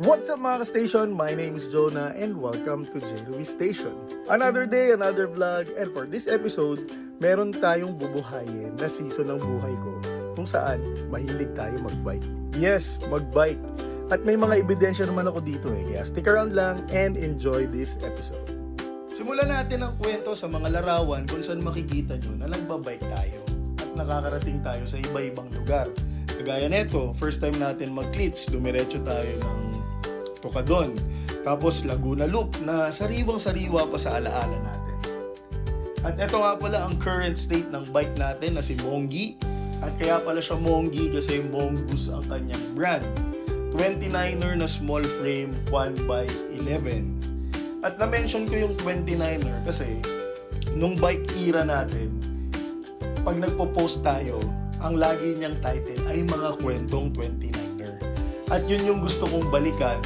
What's up mga ka-station? My name is Jonah and welcome to Jeremy Station. Another day, another vlog and for this episode, meron tayong bubuhayin na season ng buhay ko kung saan mahilig tayo magbike. Yes, magbike. At may mga ebidensya naman ako dito eh, kaya stick around lang and enjoy this episode. Simulan natin ang kwento sa mga larawan kung saan makikita nyo na nagbabike tayo at nakakarating tayo sa iba-ibang lugar. Kagaya neto, first time natin mag-clits, dumiretso tayo ng Tocadon. Tapos Laguna Loop na sariwang-sariwa pa sa alaala natin. At ito nga pala ang current state ng bike natin na si Mongi. At kaya pala siya Mongi kasi Mongoose ang kanyang brand. 29er na small frame 1 by 11 at na-mention ko yung 29er kasi nung bike era natin, pag nagpo-post tayo, ang lagi niyang title ay mga kwentong 29er. At yun yung gusto kong balikan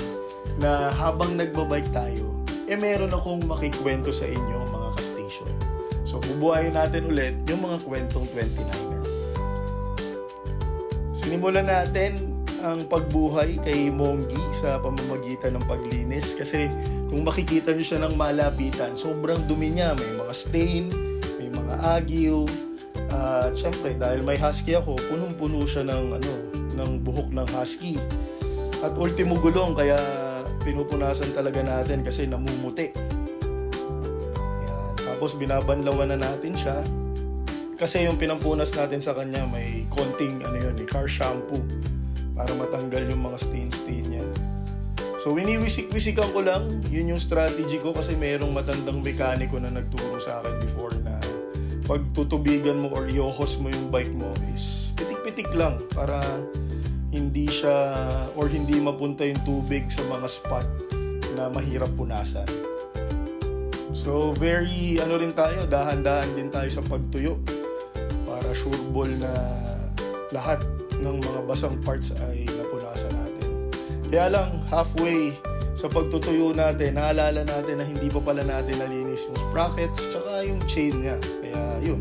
na habang nagbabike tayo, eh meron akong makikwento sa inyo mga ka-station. So bubuhayin natin ulit yung mga kwentong 29er. Sinimulan natin ang pagbuhay kay Mongi sa pamamagitan ng paglinis kasi kung makikita nyo siya ng malapitan, sobrang dumi niya. May mga stain, may mga agiw. At syempre, dahil may husky ako, punong-puno siya ng, ano, ng buhok ng husky. At ultimo gulong, kaya pinupunasan talaga natin kasi namumuti. Ayan. Tapos binabanlawan na natin siya. Kasi yung pinampunas natin sa kanya may konting ano yun, eh, car shampoo para matanggal yung mga stain-stain niya. So winiwisik-wisikan ko lang, yun yung strategy ko kasi mayroong matandang mekaniko na nagturo sa akin before na pag tutubigan mo or iohos mo yung bike mo is pitik-pitik lang para hindi siya or hindi mapunta yung tubig sa mga spot na mahirap punasan. So very ano rin tayo, dahan-dahan din tayo sa pagtuyo para sure ball na lahat ng mga basang parts ay napunasan natin. Kaya lang, halfway sa pagtutuyo natin, naalala natin na hindi pa pala natin nalinis yung sprockets tsaka yung chain niya. Kaya yun,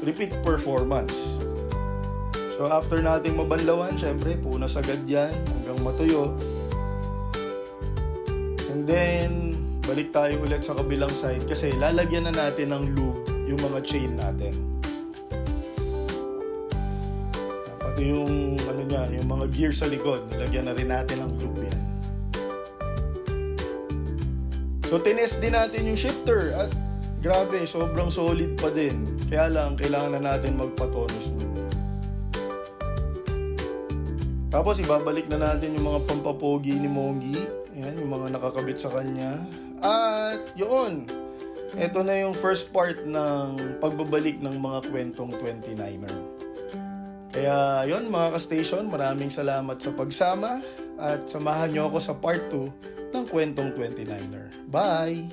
repeat performance. So after nating mabanlawan, syempre, punas agad yan hanggang matuyo. And then, balik tayo ulit sa kabilang side kasi lalagyan na natin ng lube yung mga chain natin. Pati yung ano niya, yung mga gear sa likod, nilagyan na rin natin ng lube yan. So tinest din natin yung shifter at grabe, sobrang solid pa din. Kaya lang, kailangan na natin magpatonus. Tapos ibabalik na natin yung mga pampapogi ni Mongi. Ayan, yung mga nakakabit sa kanya. At yun, ito na yung first part ng pagbabalik ng mga kwentong 29er. Kaya yon mga ka-station, maraming salamat sa pagsama at samahan nyo ako sa part 2 ng kwentong 29er. Bye!